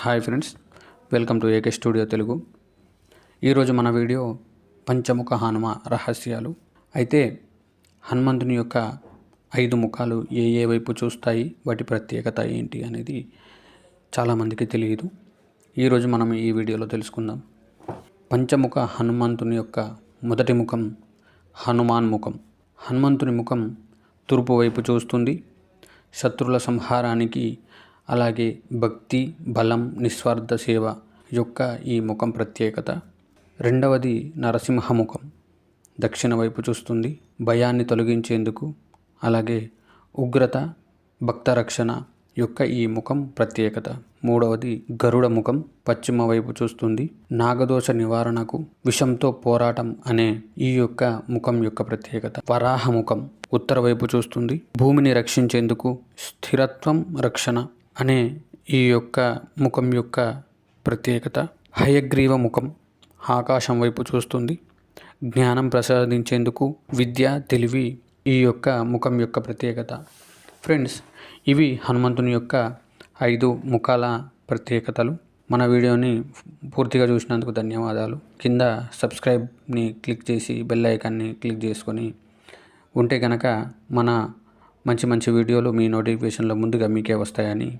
Hi friends welcome to AK studio Telugu. ఈరోజు మన video పంచముఖ హనుమ రహస్యాలు. అయితే హనుమంతుని యొక్క ఐదు ముఖాలు ఏ ఏ వైపు చూస్తాయి వాటి ప్రత్యేకత ఏంటి అనేది చాలామందికి తెలియదు. ఈరోజు మనం ఈ వీడియోలో తెలుసుకుందాం. పంచముఖ హనుమంతుని యొక్క మొదటి ముఖం హనుమాన్ ముఖం. హనుమంతుని ముఖం తూర్పు వైపు చూస్తుంది. శత్రుల సంహారానికి అలాగే భక్తి బలం నిస్వార్థ సేవ యొక్క ఈ ముఖం ప్రత్యేకత. రెండవది నరసింహముఖం. దక్షిణ వైపు చూస్తుంది భయాన్ని తొలగించేందుకు అలాగే ఉగ్రత భక్త రక్షణ యొక్క ఈ ముఖం ప్రత్యేకత. మూడవది గరుడ ముఖం. పశ్చిమ వైపు చూస్తుంది నాగదోష నివారణకు విషంతో పోరాటం అనే ఈ యొక్క ముఖం యొక్క ప్రత్యేకత. వరాహ ముఖం ఉత్తర వైపు చూస్తుంది భూమిని రక్షించేందుకు స్థిరత్వం రక్షణ అనే ఈ యొక్క ముఖం యొక్క ప్రత్యేకత. హయగ్రీవ ముఖం ఆకాశం వైపు చూస్తుంది. జ్ఞానం ప్రసాదించేందుకు విద్య తెలివి ఈ యొక్క ముఖం యొక్క ప్రత్యేకత. ఫ్రెండ్స్ ఇవి హనుమంతుని యొక్క ఐదు ముఖాల ప్రత్యేకతలు. మన వీడియోని పూర్తిగా చూసినందుకు ధన్యవాదాలు. కింద సబ్స్క్రైబ్ని క్లిక్ చేసి బెల్ ఐకాన్ని క్లిక్ చేసుకొని ఉంటే కనుక మన మంచి మంచి వీడియోలు మీ నోటిఫికేషన్లో ముందుగా మీకే వస్తాయని